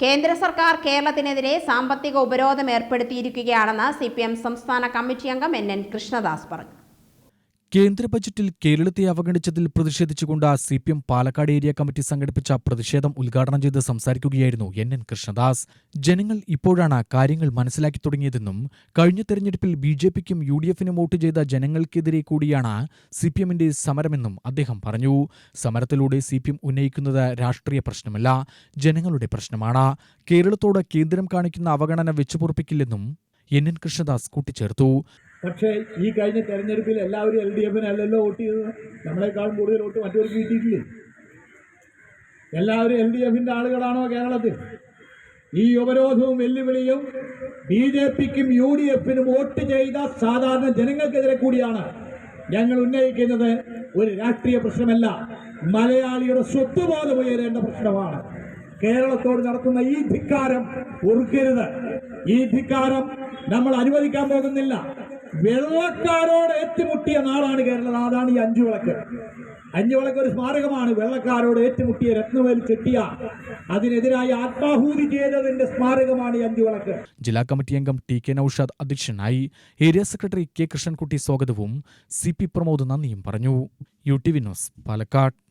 കേന്ദ്ര സർക്കാർ കേരളത്തിനെതിരെ സാമ്പത്തിക ഉപരോധം ഏർപ്പെടുത്തിയിരിക്കുകയാണെന്ന് സി സംസ്ഥാന കമ്മിറ്റി അംഗം എൻ എൻ കൃഷ്ണദാസ് പറഞ്ഞു. കേന്ദ്ര ബജറ്റിൽ കേരളത്തെ അവഗണിച്ചതിൽ പ്രതിഷേധിച്ചുകൊണ്ട് C P M Palakkad area committee സംഘടിപ്പിച്ച പ്രതിഷേധം ഉദ്ഘാടനം ചെയ്ത് സംസാരിക്കുകയായിരുന്നു എൻ എൻ കൃഷ്ണദാസ്. ജനങ്ങൾ ഇപ്പോഴാണ് കാര്യങ്ങൾ മനസ്സിലാക്കി തുടങ്ങിയതെന്നും കഴിഞ്ഞ തെരഞ്ഞെടുപ്പിൽ ബി ജെ പിക്കും യു ഡി എഫിനും വോട്ട് ചെയ്ത ജനങ്ങൾക്കെതിരെ കൂടിയാണ് സി പി എമ്മിന്റെ സമരമെന്നും അദ്ദേഹം പറഞ്ഞു. സമരത്തിലൂടെ സി പി എം ഉന്നയിക്കുന്നത് രാഷ്ട്രീയ പ്രശ്നമല്ല ജനങ്ങളുടെ പ്രശ്നമാണ്. കേരളത്തോട് കേന്ദ്രം കാണിക്കുന്ന അവഗണന വെച്ചുപൊറുപ്പിക്കില്ലെന്നും എൻ എൻ കൃഷ്ണദാസ് കൂട്ടിച്ചേർത്തു. പക്ഷേ ഈ കഴിഞ്ഞ തെരഞ്ഞെടുപ്പിൽ എല്ലാവരും എൽ ഡി എഫിനല്ലല്ലോ വോട്ട് ചെയ്തത്. നമ്മളെക്കാളും കൂടുതൽ വോട്ട് മറ്റവർക്ക് കിട്ടിയിട്ടില്ലേ എല്ലാവരും എൽ ഡി എഫിന്റെ ആളുകളാണോ കേരളത്തിൽ? ഈ ഉപരോധവും വെല്ലുവിളിയും ബി ജെ പിക്കും യു ഡി എഫിനും വോട്ട് ചെയ്ത സാധാരണ ജനങ്ങൾക്കെതിരെ കൂടിയാണ് ഞങ്ങൾ ഉന്നയിക്കുന്നത്. ഒരു രാഷ്ട്രീയ പ്രശ്നമല്ല. മലയാളിയുടെ സ്വത്തുബോധം ഉയരേണ്ട പ്രശ്നമാണ്. കേരളത്തോട് നടത്തുന്ന ഈ ധിക്കാരം ഒറുക്കരുത് ഈ ധിക്കാരം നമ്മൾ അനുവദിക്കാൻ പോകുന്നില്ല. വെള്ളക്കാരോട് ഏറ്റുമുട്ടിയ നാടാണ് കേരളം. അതാണ് ഈ അഞ്ചു വിളക്ക്. അഞ്ചു വിളക്ക് ഒരു സ്മാരകമാണ്. വെള്ളക്കാരോട് ഏറ്റുമുട്ടിയ രത്നവേൽ ചെട്ടിയ അതിനെതിരായി ആത്മാഹൂതി ചെയ്തതിന്റെ സ്മാരകമാണ് ഈ അഞ്ചു വിളക്ക്. ജില്ലാ കമ്മിറ്റി അംഗം ടി കെ നൌഷാദ് അധ്യക്ഷനായി ഏരിയ സെക്രട്ടറി കെ കൃഷ്ണൻകുട്ടി സ്വാഗതവും സി പി പ്രമോദ് നന്ദിയും പറഞ്ഞു. U T V news Palakkad.